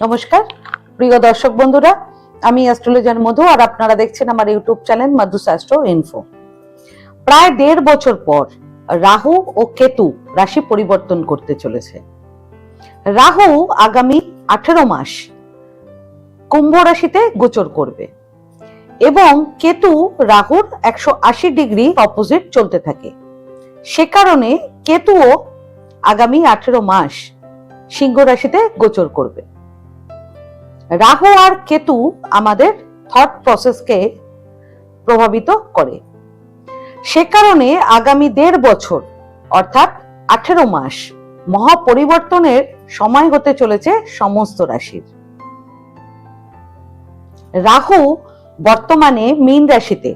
নমস্কার। প্রিয় দর্শক বন্ধুরা, আমি অ্যাস্ট্রোলজার মধু আর আপনারা দেখছেন আমার ইউটিউব চ্যানেল মধু শাস্ত্র ইনফো। প্রায় দেড় বছর পর রাহু ও কেতু রাশি পরিবর্তন করতে চলেছে। রাহু আগামী আঠেরো মাস কুম্ভ রাশিতে গোচর করবে এবং কেতু রাহুর একশো আশি ডিগ্রি অপোজিট চলতে থাকে। সে কারণে কেতুও আগামী আঠেরো মাস সিংহ রাশিতে গোচর করবে। রাহু আর কেতু আমাদের থট প্রসেসকে প্রভাবিত করে। সে কারণে আগামী দেড় বছর, অর্থাৎ আঠেরো মাস, মহাপরিবর্তনের সময় হতে চলেছে সমস্ত রাশির। রাহু বর্তমানে মীন রাশিতে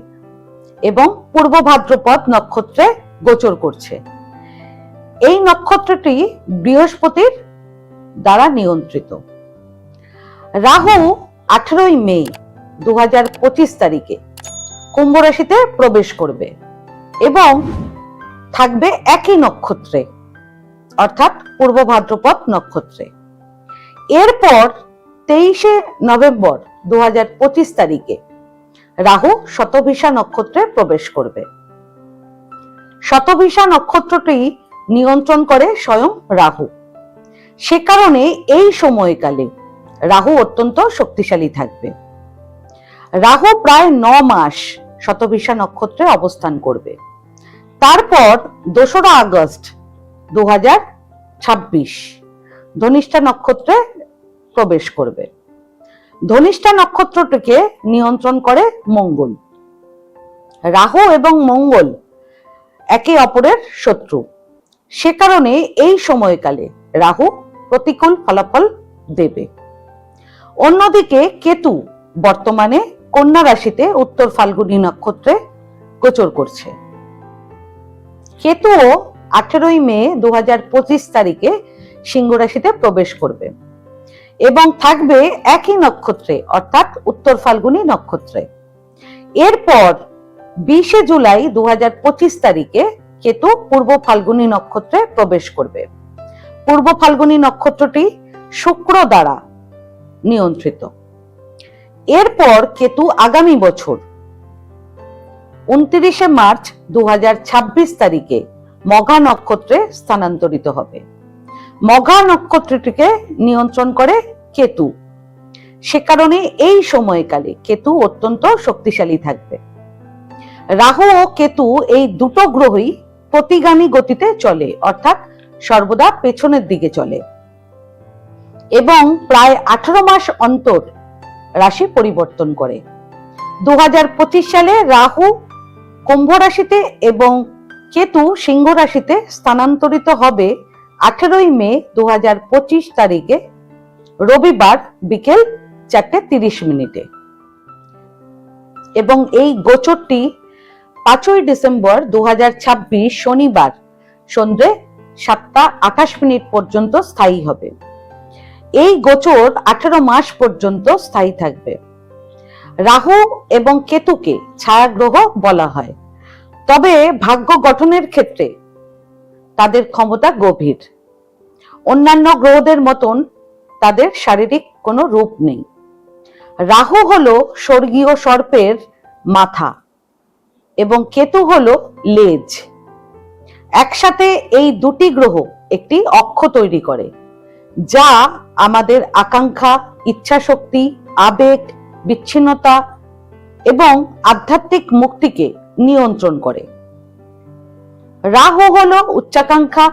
এবং পূর্ব ভাদ্রপদ নক্ষত্রে গোচর করছে। এই নক্ষত্রটি বৃহস্পতির দ্বারা নিয়ন্ত্রিত। রাহু আঠারোই মে দু হাজার পঁচিশ তারিখে কুম্ভ রাশিতে প্রবেশ করবে এবং থাকবে একই নক্ষত্রে, অর্থাৎ পূর্ব ভাদ্রপদ নক্ষত্রে। এরপর তেইশে নভেম্বর দু হাজার পঁচিশ তারিখে রাহু শতভিসা নক্ষত্রে প্রবেশ করবে। শতভিসা নক্ষত্রটি নিয়ন্ত্রণ করে স্বয়ং রাহু। সে কারণে এই সময়কালে রাহু অত্যন্ত শক্তিশালী থাকবে। রাহু প্রায় ন মাস শতভিসা নক্ষত্রে অবস্থান করবে। তারপর দোসরা আগস্ট দু হাজার ছাব্বিশ ধনিষ্ঠা নক্ষত্রে প্রবেশ করবে। ধনিষ্ঠা নক্ষত্রটিকে নিয়ন্ত্রণ করে মঙ্গল। রাহু এবং মঙ্গল একে অপরের শত্রু। সে কারণে এই সময়কালে রাহু প্রতিকূল ফলাফল দেবে। অন্যদিকে কেতু বর্তমানে কন্যা রাশিতে উত্তর ফাল্গুনী নক্ষত্রে গোচর করছে। কেতুও আঠেরোই মে দু হাজার পঁচিশ তারিখে সিংহ রাশিতে প্রবেশ করবে এবং থাকবে একই নক্ষত্রে, অর্থাৎ উত্তর ফাল্গুনী নক্ষত্রে। এরপর বিশে জুলাই দু হাজার পঁচিশ তারিখে কেতু পূর্ব ফাল্গুনী নক্ষত্রে প্রবেশ করবে। পূর্ব ফাল্গুনী নক্ষত্রটি শুক্র দ্বারা নিয়ন্ত্রিত। এরপর কেতু আগামী বছর, উনত্রিশে মার্চ দু তারিখে মঘা নক্ষত্রে স্থানান্তরিত হবে। মঘা নক্ষত্রটিকে নিয়ন্ত্রণ করে কেতু। সে কারণে এই সময়কালে কেতু অত্যন্ত শক্তিশালী থাকবে। রাহু ও কেতু এই দুটো গ্রহই প্রতিগামী গতিতে চলে, অর্থাৎ সর্বদা পেছনের দিকে চলে। এবং প্রায় আঠারো মাস অন্তর রাশি পরিবর্তন করে। দু হাজার পঁচিশ সালে রাহু কুম্ভ রাশিতে এবং কেতু সিংহ রাশিতে স্থানান্তরিত হবে আঠেরোই মে দু তারিখে, রবিবার বিকেল চারটে তিরিশ মিনিটে। এবং এই গোচরটি পাঁচই ডিসেম্বর দু হাজার ছাব্বিশ শনিবার সন্ধ্যে সাতটা আঠাশ মিনিট পর্যন্ত স্থায়ী হবে। এই গোচর আঠেরো মাস পর্যন্ত স্থায়ী থাকবে। রাহু এবং কেতুকে ছায়াগ্রহ বলা হয়। তবে ভাগ্য গঠনের ক্ষেত্রে তাদের ক্ষমতা গভীর। অন্যান্য গ্রহদের মতন তাদের শারীরিক কোনো রূপ নেই। রাহু হলো স্বর্গীয় সর্পের মাথা এবং কেতু হলো লেজ। একসাথে এই দুটি গ্রহ একটি অক্ষ তৈরি করে। যা আমাদের আকাঙ্ক্ষা, ইচ্ছাশক্তি, আবেগ, বিচ্ছিন্নতা এবং আধ্যাত্মিক মুক্তিকে নিয়ন্ত্রণ করে। রাহু হলো উচ্চাকাঙ্ক্ষা,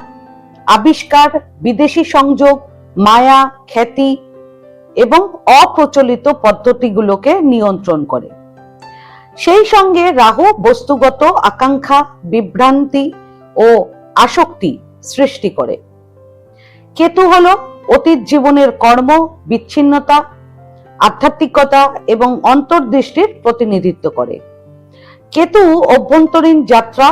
আবিষ্কার, বিদেশি সংযোগ, মায়া, খ্যাতি এবং অপ্রচলিত পদ্ধতিগুলোকে নিয়ন্ত্রণ করে। সেই সঙ্গে রাহু বস্তুগত আকাঙ্ক্ষা, বিভ্রান্তি ও আসক্তি সৃষ্টি করে। কেতু হলো অতীত জীবনের কর্ম, বিচ্ছিন্নতা, আধ্যাত্মিকতা এবং অন্তর্দৃষ্টির প্রতিনিধিত্ব করে। কেতু অভ্যন্তরীণ যাত্রা,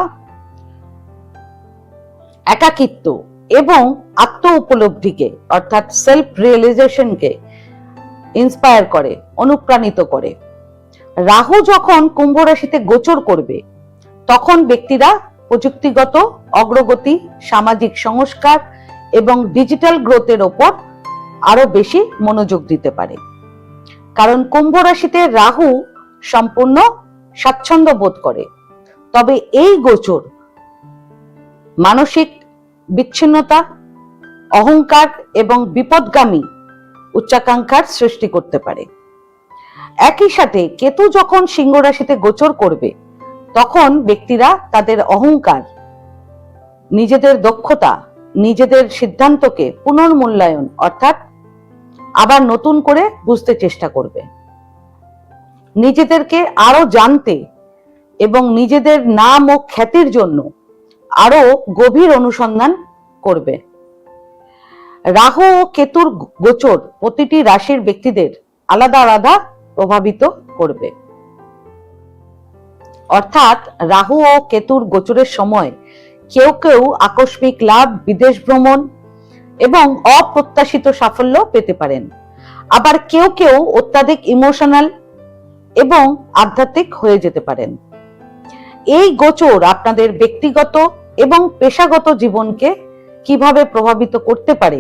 একাকিত্ব এবং আত্ম উপলব্ধিকে, অর্থাৎ সেলফ রিয়েলাইজেশনকে ইন্সপায়ার করে, অনুপ্রাণিত করে। রাহু যখন কুম্ভ রাশিতে গোচর করবে, তখন ব্যক্তিরা প্রযুক্তিগত অগ্রগতি, সামাজিক সংস্কার এবং ডিজিটাল গ্রোথের ওপর আরও বেশি মনোযোগ দিতে পারে। কারণ কুম্ভ রাশিতে রাহু সম্পূর্ণ স্বাচ্ছন্দ্য বোধ করে। তবে এই গোচর মানসিক বিচ্ছিন্নতা, অহংকার এবং বিপদগামী উচ্চাকাঙ্ক্ষার সৃষ্টি করতে পারে। একই সাথে কেতু যখন সিংহ রাশিতে গোচর করবে, তখন ব্যক্তিরা তাদের অহংকার, নিজেদের দক্ষতা নিজেদের সিদ্ধান্তকে পুনর্মূল্যায়ন, অর্থাৎ আবার নতুন করে বুঝতে চেষ্টা করবে। নিজেদেরকে আরও জানতে এবং নিজেদের নাম ও খ্যাতির জন্য আরও গভীর অনুসন্ধান করবে। রাহু ও কেতুর গোচর প্রতিটি রাশির ব্যক্তিদের আলাদা আলাদা প্রভাবিত করবে। অর্থাৎ রাহু ও কেতুর গোচরের সময় কেউ কেউ আকস্মিক লাভ, বিদেশ ভ্রমণ এবং অপ্রত্যাশিত সাফল্য পেতে পারেন। আবার কেউ কেউ অত্যাধিক ইমোশনাল এবং আধ্যাত্মিক হয়ে যেতে পারেন। এই গোচর আপনাদের ব্যক্তিগত এবং পেশাগত জীবনকে কীভাবে প্রভাবিত করতে পারে,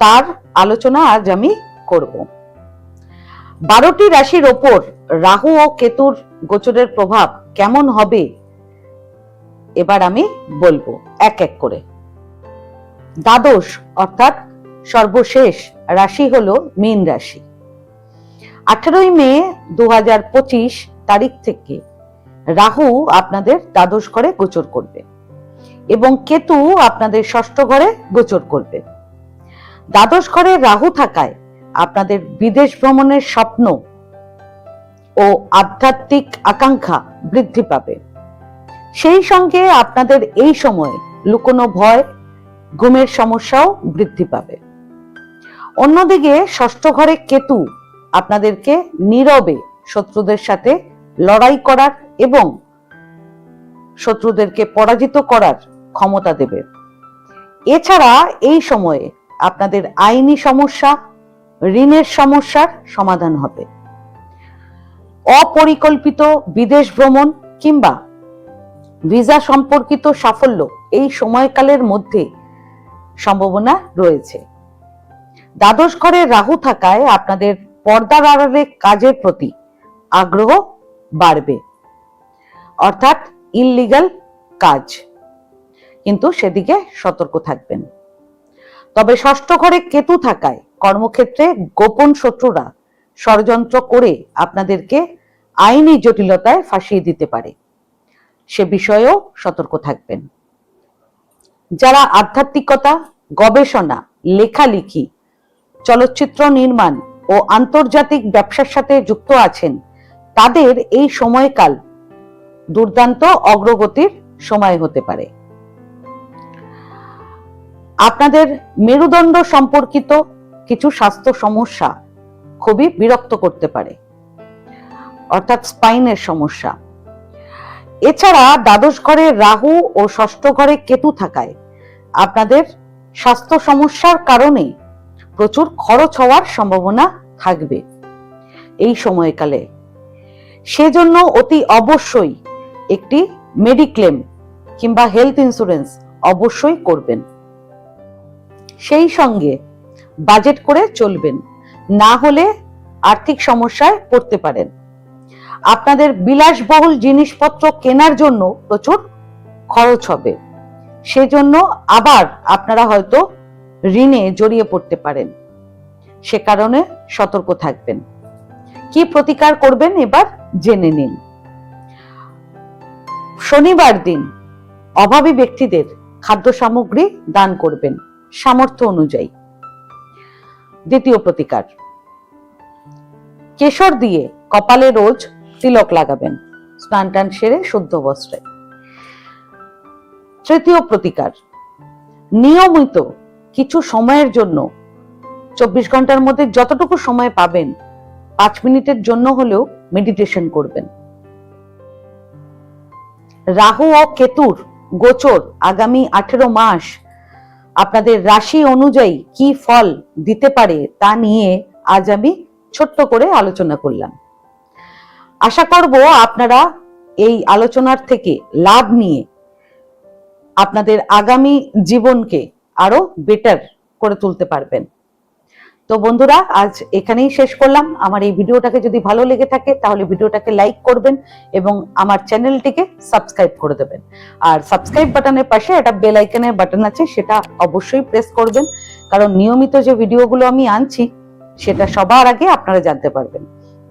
তার আলোচনা আজ আমি করব। বারোটি রাশির ওপর রাহু ও কেতুর গোচরের প্রভাব কেমন হবে এবার আমি বলব, এক এক করে। দ্বাদশ অর্থাৎ সর্বশেষ রাশি হলো মীন রাশি। আঠারোই মে দু তারিখ থেকে রাহু আপনাদের দ্বাদশ ঘরে গোচর করবে এবং কেতু আপনাদের ষষ্ঠ ঘরে গোচর করবে। দ্বাদশ ঘরে রাহু থাকায় আপনাদের বিদেশ ভ্রমণের স্বপ্ন ও আধ্যাত্মিক আকাঙ্ক্ষা বৃদ্ধি পাবে। সেই সঙ্গে আপনাদের এই সময়ে লুকোনো ভয়, ঘুমের সমস্যাও বৃদ্ধি পাবে। অন্যদিকে ষষ্ঠ ঘরে কেতু আপনাদেরকে নীরবে শত্রুদের সাথে লড়াই করার এবং শত্রুদেরকে পরাজিত করার ক্ষমতা দেবে। এছাড়া এই সময়ে আপনাদের আইনি সমস্যা, ঋণের সমস্যার সমাধান হবে। অপরিকল্পিত বিদেশ ভ্রমণ কিংবা ভিসা সম্পর্কিত সাফল্য এই সময়কালের মধ্যে সম্ভাবনা রয়েছে। দ্বাদশ ঘরে রাহু থাকায় আপনাদের পর্দার আড়ালে কাজের প্রতি আগ্রহ বাড়বে। অর্থাৎ ইললিগাল কাজ। কিন্তু সেদিকে সতর্ক থাকবেন। তবে ষষ্ঠ ঘরে কেতু থাকায় কর্মক্ষেত্রে গোপন শত্রুরা ষড়যন্ত্র করে আপনাদেরকে আইনি জটিলতায় ফাঁসিয়ে দিতে পারে। সে বিষয়েও সতর্ক থাকবেন। যারা আধ্যাত্মিকতা, গবেষণা, লেখালেখি, চলচ্চিত্র নির্মাণ ও আন্তর্জাতিক ব্যবসার সাথে যুক্ত আছেন, তাদের এই সময়কাল দুর্দান্ত অগ্রগতির সময় হতে পারে। আপনাদের মেরুদণ্ড সম্পর্কিত কিছু স্বাস্থ্য সমস্যা খুবই বিরক্ত করতে পারে। অর্থাৎ স্পাইনের সমস্যা। এছাড়া দ্বাদশ ঘরে রাহু ও ষষ্ঠ ঘরে কেতু থাকায় আপনাদের স্বাস্থ্য সমস্যার কারণে প্রচুর খরচ হওয়ার সম্ভাবনা থাকবে এই সময়কালে। সেজন্য অতি অবশ্যই একটি মেডিক্লেম কিংবা হেলথ ইন্স্যুরেন্স অবশ্যই করবেন। সেই সঙ্গে বাজেট করে চলবেন, না হলে আর্থিক সমস্যায় পড়তে পারেন। আপনাদের বিলাসবহুল জিনিসপত্র কেনার জন্য প্রচুর খরচ হবে। সেজন্য আবার আপনারা হয়তো ঋণে জড়িয়ে পড়তে পারেন। সে কারণে সতর্ক থাকবেন। কি প্রতিকার করবেন এবার জেনে নিন। শনিবার দিন অভাবী ব্যক্তিদের খাদ্য সামগ্রী দান করবেন সামর্থ্য অনুযায়ী। দ্বিতীয় প্রতিকার, কেশর দিয়ে কপালে রোজ তিলক লাগাবেন। স্নান টান সেরে শুদ্ধ বস্ত্রে। তৃতীয় প্রতিকার, নিয়মিত কিছু সময়ের জন্য চব্বিশ ঘণ্টার মধ্যে যতটুকু সময় পাবেন, পাঁচ মিনিটের জন্য হলেও মেডিটেশন করবেন। রাহু ও কেতুর গোচর আগামী আঠেরো মাস আপনাদের রাশি অনুযায়ী কি ফল দিতে পারে তা নিয়ে আজ আমি ছোট্ট করে আলোচনা করলাম। আশা করব আপনারা এই আলোচনার থেকে লাভ নিয়ে আপনাদের আগামী জীবনকে আরও বেটার করে তুলতে পারবেন। তো বন্ধুরা, আজ এখানেই শেষ করলাম। আমার এই ভিডিওটাকে যদি ভালো লেগে থাকে, তাহলে ভিডিওটাকে লাইক করবেন এবং আমার চ্যানেলটিকে সাবস্ক্রাইব করে দেবেন। আর সাবস্ক্রাইব বাটনের পাশে একটা বেল আইকনের বাটন আছে, সেটা অবশ্যই প্রেস করবেন। কারণ নিয়মিত যে ভিডিওগুলো আমি আনছি, সেটা সবার আগে আপনারা জানতে পারবেন।